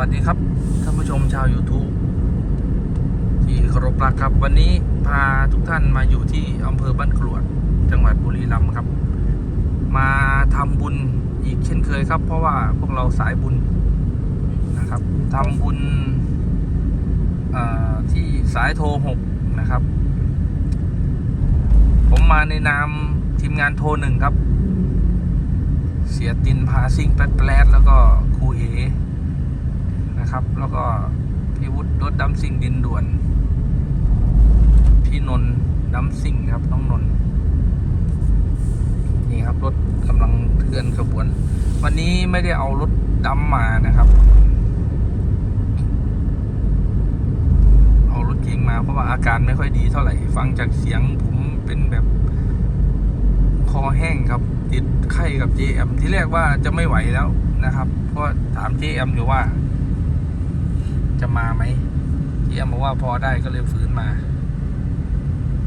วัสดีครับท่านผู้ชมชาว YouTube ที่เคารพรักครับ วันนี้พาทุกท่านมาอยู่ที่อำเภอบ้านกรวด จังหวัดบุรีรัมย์ครับ มาทำบุญอีกเช่นเคยครับ เพราะว่าพวกเราสายบุญนะครับทำบุญที่สายโทรหกนะครับ ผมมาในนามทีมงานโทรหนึ่งครับ เสียตินพาซิ่งแปดแปดแล้วก็ครูเอ นะครับ แล้วก็พี่วุฒิรถดำซิ่งดินด่วน พี่นนท์ดำซิ่งครับน้องนนท์นี่ครับรถกำลังเคลื่อนขบวน วันนี้ไม่ได้เอารถดำมานะครับ เอารถเก๋งมาเพราะว่าอาการไม่ค่อยดีเท่าไหร่ ฟังจากเสียงผมเป็นแบบคอแห้งครับ ติดไข้กับ JM ที่แรกว่าจะไม่ไหวแล้วนะครับ เพราะถาม JM อยู่ว่า จะมาไหม JM บอกว่าพอได้ก็เลยฟื้นมา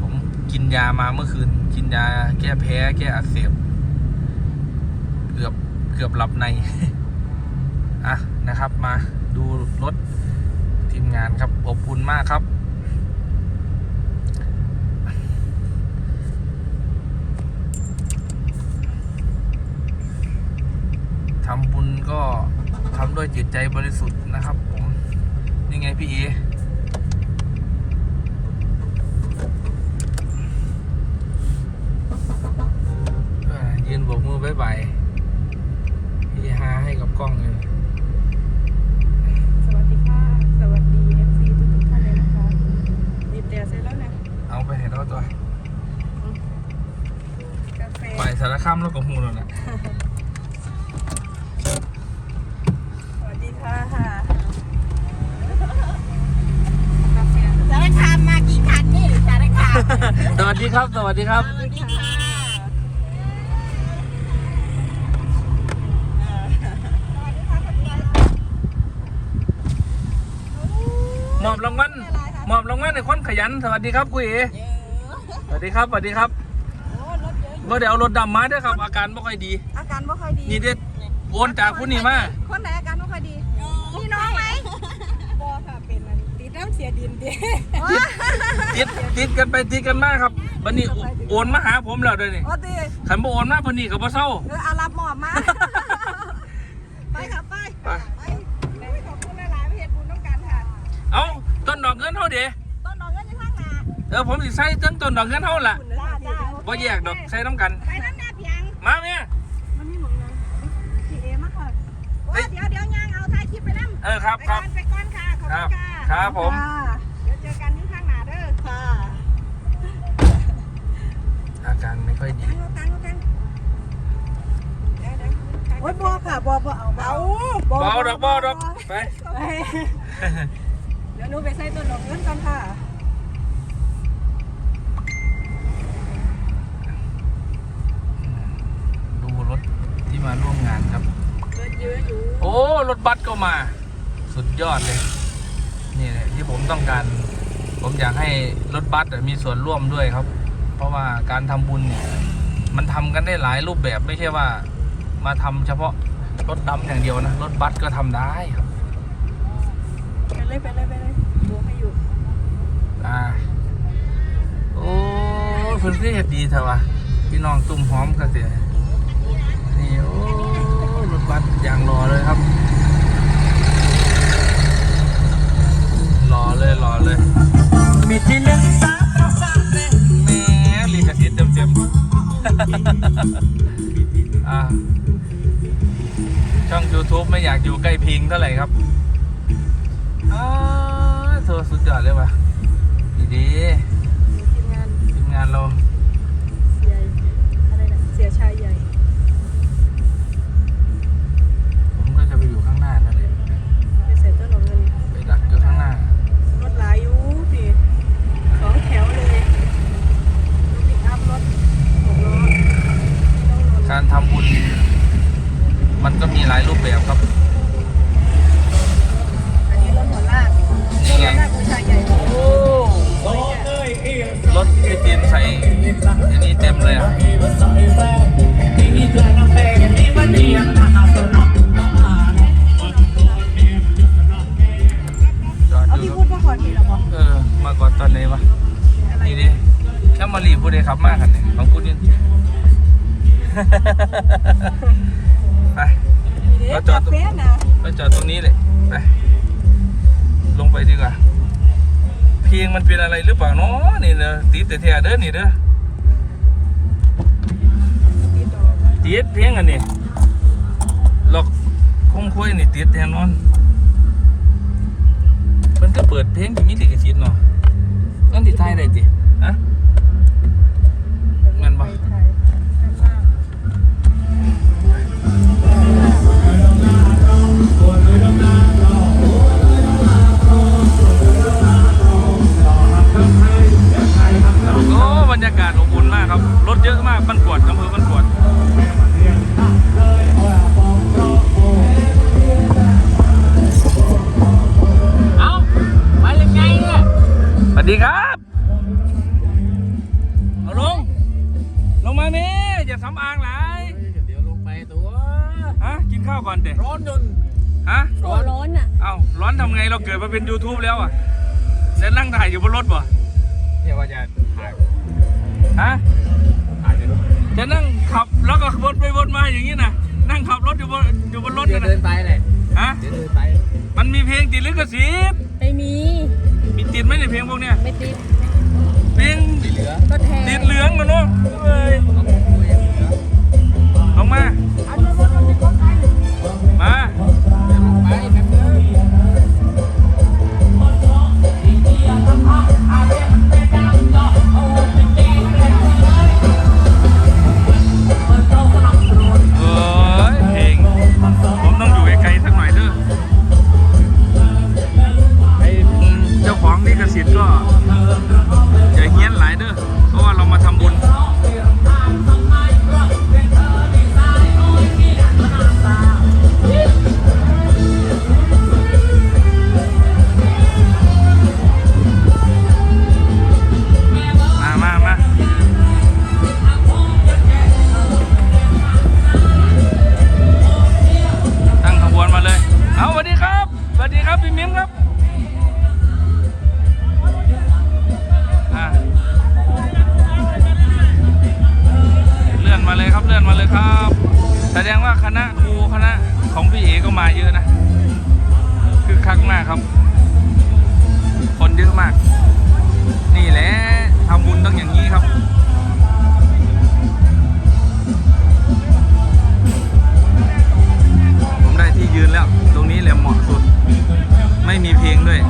ผมกินยามาเมื่อคืน กินยาแก้แพ้ แก้อักเสบเกือบเกือบหลับในอะนะครับ มาดูรถทีมงานครับอบอุ่นมากครับทำบุญก็ทำด้วยจิตใจบริสุทธิ์นะครับผม นี่ไงพี่เอเอ่อยืนโบกมือบายบายพี่ฮาให้กับกล้องเลยสวัสดีค่ะ สวัสดี FC ทุกทุกๆท่านเลยนะคะมีแต่เสร็จแล้วนะเอาไปให้เราตัวกาแฟไปสารคามแล้วก็หูแล้วนะ สวัสดีค่ะกาแฟ สารคามมากี่คันนี่สารคาม สวัส ดีครับ สวัสดีครับ สวัสดีค่ะมอบรางวัลมอบรางวัลในคนขยัน สวัสดีครับกุยเอสวัสดีครับ สวัสดีครับโอ้รถเยอะว่าเดี๋ยวเอารถดำมาด้วยครับ อาการไม่ค่อยดี อาการไม่ค่อยดี นี่เด็ดโอนจากผู้นี้มาคนไหนอาการไม่ค่อยดีมีน้องไหมบอค่ะเป็นอันติดน้ำเสียดินดิ ติดติดกันไปติดกันมาครับวันนี้โอนมาหาผมแล้วด้วยนี่โอ้ตีขันบ่โอนมาพอนี้กับพ่เศร้าเอออารับหมอบมา ไปค่ะไปไปไปขอบคุณหลายๆประเทศบุญต้องการค่ะเอาต้นดอกเงินเท่าเด้ต้นดอกเงินอยู่ข้างหน้าเออผมสิใส่ต้นต้นดอกเงินเท่าล่ะคุณจ้าจ้าบ่แยกดอกใส่น้ำกันไปนั่นหน้าเพียงมาเมียมันมีหมองนั้นพี่เอมากค่ะโอ้เดี๋ยวเดี๋ยวยางเอาถ่ายคลิปไปนั่งเออครับไปคก่รัอบนไปก่อนค่ะขอบคคุรับณค่ะครับผม การไม่ค่อยดีตังค์ตังค์ตังค์เดี๋ยวเดี๋ยวโอ้ยบอค่ะบอบอเอาเอาบเบาดอกเบาดอกไปไปเดี๋ยวหนูไปใส่ต้นดอกเงินกันค่ะดูรถที่มาร่วมงานครับ เงินเยอะอยู่โอ้รถบัสก็มา สุดยอดเลย นี่แหละที่ผมต้องการ ผมอยากให้รถบัสมีส่วนร่วมด้วยครับเพ ราะว่าการทำบุญเนี่ยมันทำกันได้หลายรูปแบบไม่ใช่ว่า มาทำเฉพาะรถดำอย่างเดียวนะรถบัสก็ทำได้ครับไปเลยไปเลยไปเลยดูให้อยู่อ่าโอ้เพื้นที่เห็ดดีเถอะวะพี่น้องตุ่มหอมกันเสียนี่โอ้รถบัสอย่างรอเลยครับรอเลยรอเลยมีที่หนึ่งสา ลีกระสิทธิ์เต็มเต็มๆอ่าช่อง YouTube ไม่อยากอยู่ใกล้พิงเท่าไหร่ครับอ้าวโทสุดยอดเลยว่ะดีดีมีทีมงานๆทีมงานเรา เสียอะไรนะเสียชายใหญ่ ก็มีหลายรูปแบบครับอันนี้รถหัวลากนี่ไงลากผู้ชายใหญ่โอ้รถพี่จีนใส่อันนี้เต็มเลยอะจอเอาที่พูดว่าขอทีละบอเออ มาก่อนตอนไหนวะ อะไนี่ดิแค่มารีบผู้ใดขับมากกันเนี่ยของกูนี่ ไป จอดตรงนี้เลยไปลงไปดีกว่า เพลงมันเป็นอะไรหรือเปล่าเนาะนี่เนอะติดแต่เทียเด้อนี่เด้อติดเพลงอันนี้ล็อกคงคุยนี่ติดแน่นอนเพิ่นก็เปิดเพลงที่มีลิขสิทธิ์เนาะนั่นที่ไทยได้ติฮะ สำอางหลายเดี๋ยวลงไปตัวฮะกินข้าวก่อนเด็ร้อนจนฮะโอ้ร้อนอะเอ้าร้อนทำไงเราเกิดมาเป็น YouTube แล้วอะจะนั่งถ่ายอยู่บนรถป่ะเดี๋ยวว่าจะถ่ายฮะถ่ายในรถจะนั่งขับแล้วก็วนไปวนมาอย่างนี้นะนั่งขับรถอยู่บนอยู่บนรถเดี๋ยวนะเดินไปเลยฮะเดี๋ยวเดินไป มันมีเพลงติดลิขสิทธิ์ไม่มีมีติดไหมในยเพลงพวกเนี้ยไม่ติดเพลงสีเหลืองก็แทงติดเหลืองกันเนาะเอ้ย มาเยอะนะ คือคักมากครับ คนเยอะมาก นี่แหละทำบุญต้องอย่างนี้ครับผมได้ที่ยืนแล้ว ตรงนี้แหละเหมาะสุด ไม่มีเพลงด้วย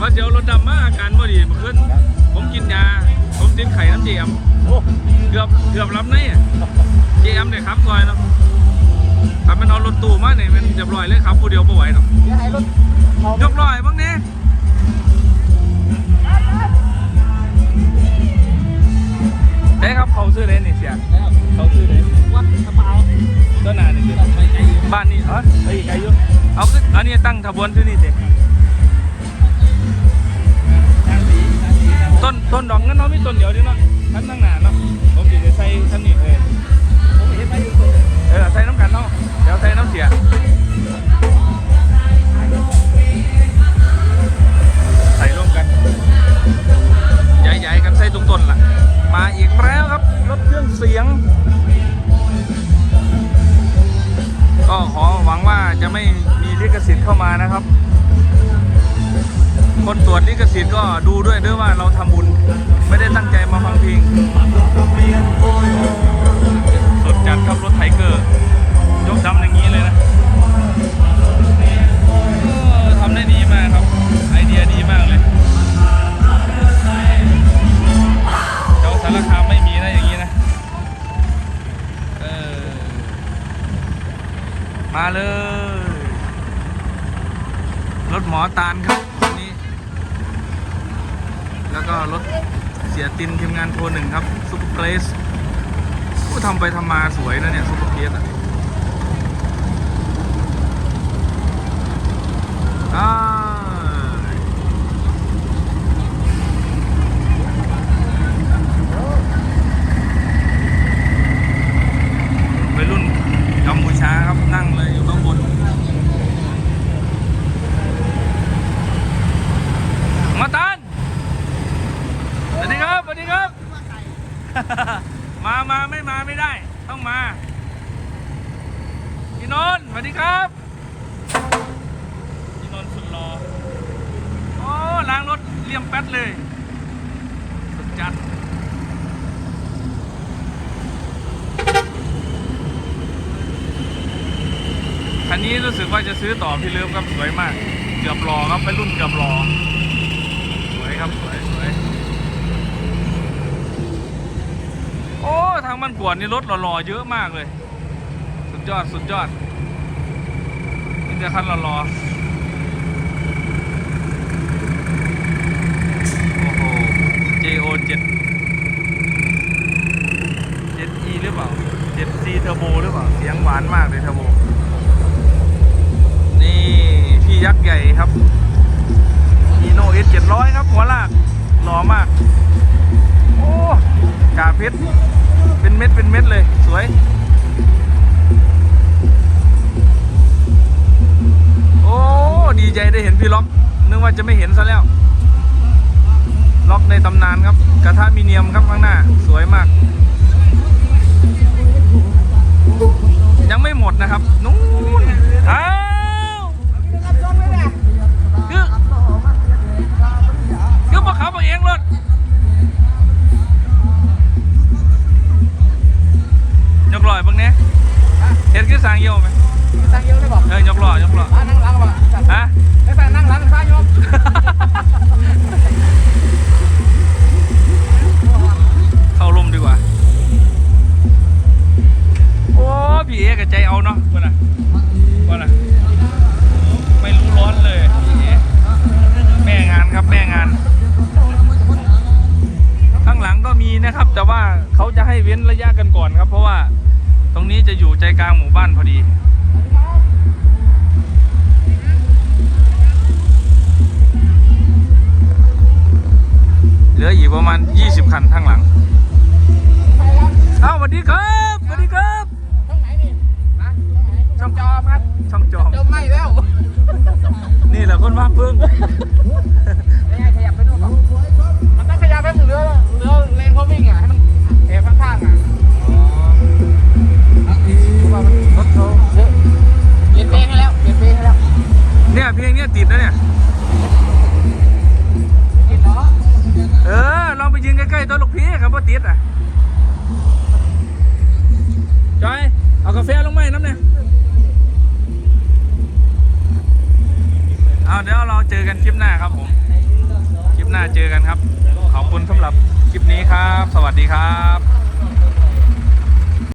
ว่าเดี๋ยวรถดำมาอาการบ่ดีมาขึ้น ผมกินยา ผมติดไข่น้ำเจมโอ้เกือบเกือบรับในอะเจมเนี่ยครับซอยเนาะถ้ามันเอารถตู้มาเนี่ยมันเรียบร้อยเลยครับผู้เดียวไม่ไหวหรอกเดี๋ยวให้รถเขายกร้อยบ้างเนี่ยเฮ้ยครับเขาซื้อเลยนี่เสียเขาซื้อเลยวัดกระเป๋าต้นนานี่เด็ไปไกลอยู่บ้านนี้เหรอเฮ้ยไกลอยู่เอาขึ้นอันนี้ตั้งขบวนที่นี่เด็ท ต้นต้นดอกงั้นเนาะมีต้นเดียวดีเนาะท่านตั้งนานเนาะผมจะใส่ท่านนี่เออผมเห็นมาอยู่ตรงนี้เออใส่น้ำกันเนาะเดี๋ยวใส่น้ำเสียใส่ร่วมกันใหญ่ๆกันใส่ตรงต้นล่ะ มาอีกแล้วครับรถเครื่องเสียง ก็ขอหวังว่าจะไม่มีลิขสิทธิ์เข้ามานะครับ คนตรวจลิขสิทธิ์ก็ดูด้วยด้วยว่าเราทำบุญ ไม่ได้ตั้งใจมาฟังเพลงสดจัดครับรถไทเกอร์ ยกดำอย่างนี้เลยนะทำได้ดีมากครับ ไอเดียดีมากเลย ทำไปทำมาสวยนะเนี่ยซุปเปอร์เกรสอะอ่าวัยรุ่นกัมพูชาครับนั่งเลยอยู่ข้างบน มาตันสวัสดีครับสวัสดีครับ มามาไม่มาไม่ได้ ต้องมา พี่นนท์ส วัสดีครับพี่นนท์สุดรอโอ้ล้างรถเลี่ยมแป๊ดเลย สุดจัดคันนี้รู้สึกว่าจะซื้อต่อพี่เลิฟครับสวยมาก เกือบรอครับไปรุ่นเกือบรอ สวยครับสวยสวยโอ้ทางมันกวดนี่รถหล่อๆเยอะมากเลย สุดยอดสุดยอด นี่จะคันหล่อโอ้โห JO 7 7E หรือเปล่า 7C เทอร์โบหรือเปล่า เสียงหวานมากเลยเทอร์โบ นี่พี่ยักษ์ใหญ่ครับอีโนเอสเจ็ดร้อยครับ หัวลากหล่อมาก โอ้กาเพชร เป็นเม็ดเป็นเม็ดเลย สวย ดีใจได้เห็นพี่ล็อก นึกว่าจะไม่เห็นซะแล้ว ล็อกในตำนานครับ กระทะมีเนียมครับข้างหน้า สวยมาก ยังไม่หมดนะครับ พี่เอกับใจเอาเนาะว่าน่ะว่าน่ะไม่รู้ร้อนเลยพี่เอแม่งานครับแม่งาน ข้างหลังก็มีนะครับ แต่ว่าเขาจะให้เว้นระยะกันก่อนครับ เพราะว่าตรงนี้จะอยู่ใจกลางหมู่บ้านพอดีเหลืออีกประมาณ 20 คันข้างหลัง เอ้าสวัสดีครับสวัสดีครับ ช่องจอมครับช่องจอมจอมไม่แล้วนี่แหละคนมากพึ่งยังไงขยับไปนู่นก่อนมันต้องขยับให้เหลือเหลือเลนเขาวิ่งอะให้มันแอบข้างๆอะเพราะว่ามันรถเขาเยอะเปลี่ยนเพลงให้แล้วเปลี่ยนเพลงให้แล้วเนี่ยเพลงเนี้ยติดนะเนี่ยเห็นเหรอเออลองไปยืนใกล้ๆต้นลูกพีครับว่าติดอะจอยเอากาแฟลงไหมาให้น้ำเนี่ย เอาเดี๋ยวเราเจอกันคลิปหน้าครับผม คลิปหน้าเจอกันครับ ขอบคุณสำหรับคลิปนี้ครับ สวัสดีครับ